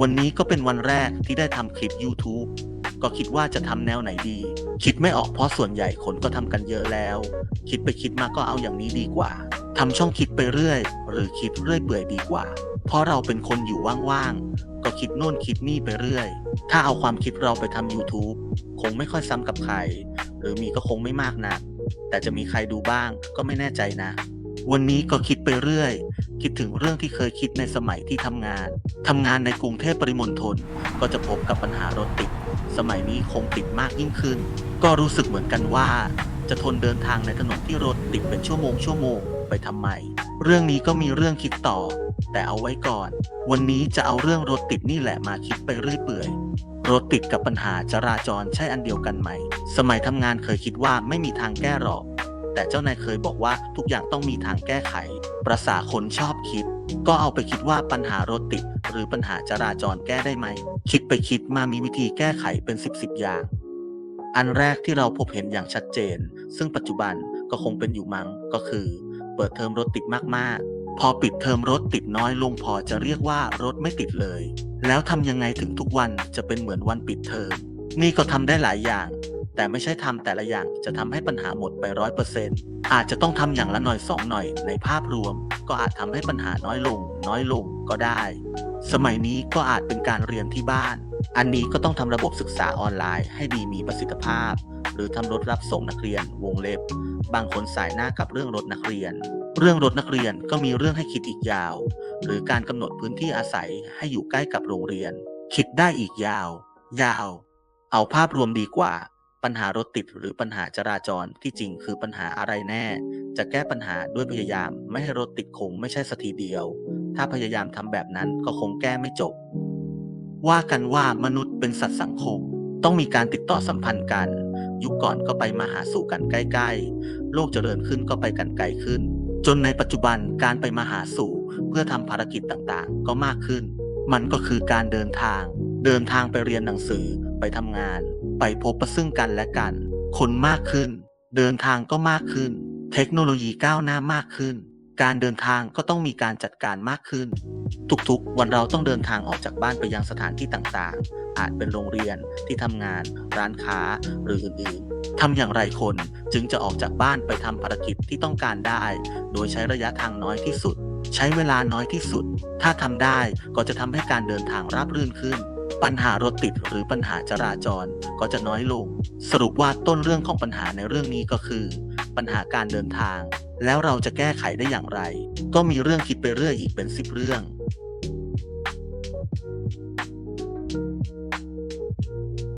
วันนี้ก็เป็นวันแรกที่ได้ทำคลิป YouTube ก็คิดว่าจะทำแนวไหนดี คิดไม่ออกเพราะส่วนใหญ่คนก็ทำกันเยอะแล้ว คิดไปคิดมาก็เอาอย่างนี้ดีกว่าทำช่องคิดไปเรื่อย หรือคิดเรื่อยเปื่อยดีกว่า เพราะเราเป็นคนอยู่ว่างๆ ก็คิดโน่นคิดนี่ไปเรื่อย ถ้าเอาความคิดเราไปทำ YouTube คงไม่ค่อยซ้ำกับใคร หรือมีก็คงไม่มากนะแต่จะมีใครดูบ้างก็ไม่แน่ใจนะ วันนี้ก็คิดไปเรื่อย คิดถึงเรื่องที่เคยคิดในสมัยที่ทำงานทำงานในกรุงเทพปริมณฑลก็จะพบกับปัญหารถติด สมัยนี้คงติดมากยิ่งขึ้น ก็รู้สึกเหมือนกันว่า จะทนเดินทางในถนนที่รถติดเป็นชั่วโมงชั่วโมงไปทำไม เรื่องนี้ก็มีเรื่องคิดต่อ แต่เอาไว้ก่อน วันนี้จะเอาเรื่องรถติดนี่แหละมาคิดไปเรื่อยเปื่อยรถติดกับปัญหาจราจรใช่อันเดียวกันไหม สมัยทำงานเคยคิดว่าไม่มีทางแก้หรอก แต่เจ้านายเคยบอกว่าทุกอย่างต้องมีทางแก้ไข ประษาคนชอบคิด ก็เอาไปคิดว่าปัญหารถติด หรือปัญหาจราจรแก้ได้ไหม คิดไปคิดมามีวิธีแก้ไขเป็นสิบสิบอย่าง อันแรกที่เราพบเห็นอย่างชัดเจน ซึ่งปัจจุบันก็คงเป็นอยู่มั้งก็คือ เปิดเทอมรถติดมากๆพอปิดเทอมรถติดน้อยลงพอจะเรียกว่ารถไม่ติดเลย แล้วทำยังไงถึงทุกวันจะเป็นเหมือนวันปิดเทอม นี่ก็ทำได้หลายอย่าง แต่ไม่ใช่ทำแต่ละอย่างจะทำให้ปัญหาหมดไปร้อยเปอร์เซ็นต์อาจจะต้องทำอย่างละหน่อยสองหน่อยในภาพรวม ก็อาจทำให้ปัญหาน้อยลง น้อยลงก็ได้ สมัยนี้ก็อาจเป็นการเรียนที่บ้าน อันนี้ก็ต้องทำระบบศึกษาออนไลน์ให้ดีมีประสิทธิภาพ หรือทำรถรับส่งนักเรียนวงเล็บ บางคนสายหน้ากับเรื่องรถนักเรียน เรื่องรถนักเรียนก็มีเรื่องให้คิดอีกยาว หรือการกำหนดพื้นที่อาศัยให้อยู่ใกล้กับโรงเรียน คิดได้อีกยาว ยาว เอาภาพรวมดีกว่า ปัญหารถติดหรือปัญหาจราจรที่จริงคือปัญหาอะไรแน่ จะแก้ปัญหาด้วยพยายามไม่ให้รถติดคงไม่ใช่สัทีเดียว ถ้าพยายามทำแบบนั้นก็คงแก้ไม่จบ ว่ากันว่ามนุษย์เป็นสัตว์สังคม ต้องมีการติดต่อสัมพันธ์กัน ยุคก่อนก็ไปมาหาสู่กันใกล้ๆ โลกเจริญขึ้นก็ไปกันไกลขึ้น จนในปัจจุบันการไปมาหาสู่เพื่อทำภารกิจต่างๆ ก็มากขึ้น มันก็คือการเดินทาง เดินทางไปเรียนหนังสือไปทำงาน ไปพบประซึ่งกันและกัน คนมากขึ้น เดินทางก็มากขึ้น เทคโนโลยีก้าวหน้ามากขึ้น การเดินทางก็ต้องมีการจัดการมากขึ้น ทุกๆ วันเราต้องเดินทางออกจากบ้านไปยังสถานที่ต่างๆ อาจเป็นโรงเรียนที่ทำงาน ร้านค้าหรืออื่นๆทำอย่างไรคนจึงจะออกจากบ้านไปทำภารกิจที่ต้องการได้ โดยใช้ระยะทางน้อยที่สุด ใช้เวลาน้อยที่สุด ถ้าทำได้ก็จะทำให้การเดินทางราบรื่นขึ้น ปัญหารถติดหรือปัญหาจราจรก็จะน้อยลง สรุปว่าต้นเรื่องของปัญหาในเรื่องนี้ก็คือ ปัญหาการเดินทาง แล้วเราจะแก้ไขได้อย่างไร ก็มีเรื่องคิดไปเรื่อยอีกเป็นสิบเรื่อง